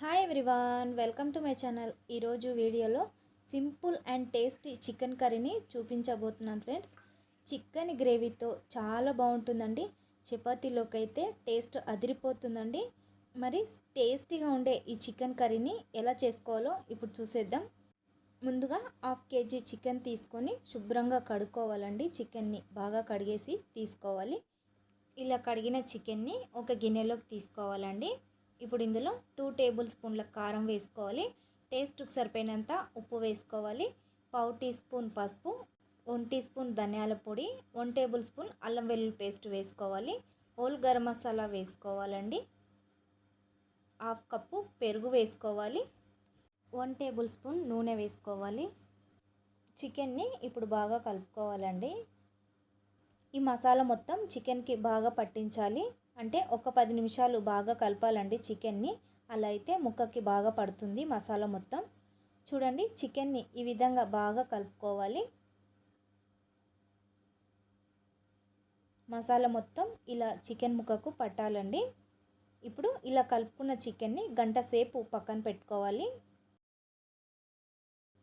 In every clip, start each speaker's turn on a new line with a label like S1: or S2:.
S1: Hi everyone welcome to my channel. ఈరోజు వీడియోలో simple and tasty chicken కర్రీని చూపించబోతున్నాను ఫ్రెండ్స్. చికెన్ గ్రేవీతో చాలా బాగుంటుందండి. చపాతీలోకి అయితే టేస్ట్ అదిరిపోతుందండి. మరి టేస్టీగా ఉండే ఈ చికెన్ కర్రీని ఎలా చేసుకోవాలో ఇప్పుడు చూసేద్దాం. ముందుగా హాఫ్ కేజీ చికెన్ తీసుకొని శుభ్రంగా కడుక్కోవాలండి. చికెన్ని బాగా కడిగేసి తీసుకోవాలి. ఇలా కడిగిన చికెన్ని ఒక గిన్నెలోకి తీసుకోవాలండి. ఇప్పుడు ఇందులో టూ టేబుల్ స్పూన్ల కారం వేసుకోవాలి. టేస్ట్కి సరిపోయినంత ఉప్పు వేసుకోవాలి. పావు టీ స్పూన్ పసుపు వన్ టీ స్పూన్ ధనియాల పొడి వన్ టేబుల్ స్పూన్ అల్లం వెల్లుల్లి పేస్ట్ వేసుకోవాలి. హోల్ గరం మసాలా వేసుకోవాలండి. హాఫ్ కప్పు పెరుగు వేసుకోవాలి. వన్ టేబుల్ స్పూన్ నూనె వేసుకోవాలి. చికెన్ని ఇప్పుడు బాగా కలుపుకోవాలండి. ఈ మసాలా మొత్తం చికెన్కి బాగా పట్టించాలి. అంటే ఒక పది నిమిషాలు బాగా కలపాలండి చికెన్ని. అలా అయితే ముక్కకి బాగా పడుతుంది మసాలా మొత్తం. చూడండి చికెన్ని ఈ విధంగా బాగా కలుపుకోవాలి. మసాలా మొత్తం ఇలా చికెన్ ముక్కకు పట్టాలండి. ఇప్పుడు ఇలా కలుపుకున్న చికెన్ని గంట సేపు పక్కన పెట్టుకోవాలి.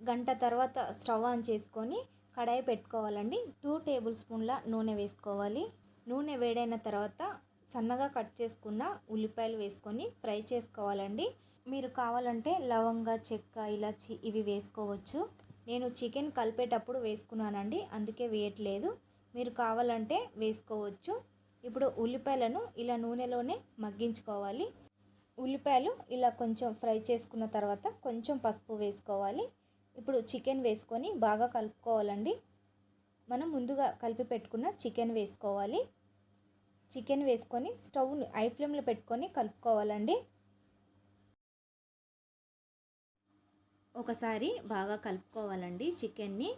S1: గంట తర్వాత స్టవ్ ఆన్ చేసుకొని కడాయి పెట్టుకోవాలండి. టూ టేబుల్ స్పూన్ల నూనె వేసుకోవాలి. నూనె వేడైన తర్వాత సన్నగా కట్ చేసుకున్న ఉల్లిపాయలు వేసుకొని ఫ్రై చేసుకోవాలండి. మీరు కావాలంటే లవంగ చెక్క ఇలాచి ఇవి వేసుకోవచ్చు. నేను చికెన్ కలిపేటప్పుడు వేసుకున్నానండి అందుకే వేయట్లేదు. మీరు కావాలంటే వేసుకోవచ్చు. ఇప్పుడు ఉల్లిపాయలను ఇలా నూనెలోనే మగ్గించుకోవాలి. ఉల్లిపాయలు ఇలా కొంచెం ఫ్రై చేసుకున్న తర్వాత కొంచెం పసుపు వేసుకోవాలి. ఇప్పుడు చికెన్ వేసుకొని బాగా కలుపుకోవాలండి. మనం ముందుగా కలిపి పెట్టుకున్న చికెన్ వేసుకోవాలి. చికెన్ వేసుకొని స్టవ్ని ఐ ఫ్లేమ్లో పెట్టుకొని కలుపుకోవాలండి. ఒకసారి బాగా కలుపుకోవాలండి చికెన్ని.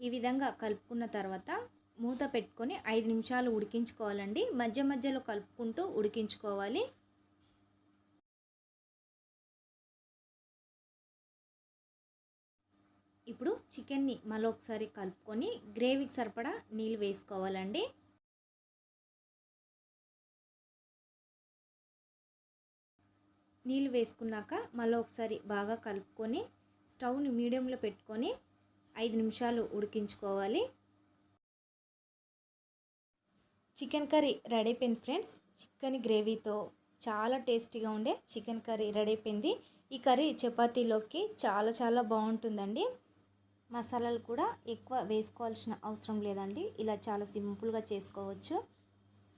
S1: ఈ విధంగా కలుపుకున్న తర్వాత మూత పెట్టుకొని ఐదు నిమిషాలు ఉడికించుకోవాలండి. మధ్య మధ్యలో కలుపుకుంటూ ఉడికించుకోవాలి. ఇప్పుడు చికెన్ని మరొకసారి కలుపుకొని గ్రేవీకి సరిపడా నీళ్ళు వేసుకోవాలండి. నీళ్ళు వేసుకున్నాక మళ్ళీ ఒకసారి బాగా కలుపుకొని స్టవ్ని మీడియంలో పెట్టుకొని ఐదు నిమిషాలు ఉడికించుకోవాలి. చికెన్ కర్రీ రెడీ అయిపోయింది ఫ్రెండ్స్. చికెన్ గ్రేవీతో చాలా టేస్టీగా ఉండే చికెన్ కర్రీ రెడీ అయిపోయింది. ఈ కర్రీ చపాతీలోకి చాలా చాలా బాగుంటుందండి. మసాలాలు కూడా ఎక్కువ వేసుకోవాల్సిన అవసరం లేదండి. ఇలా చాలా సింపుల్గా చేసుకోవచ్చు.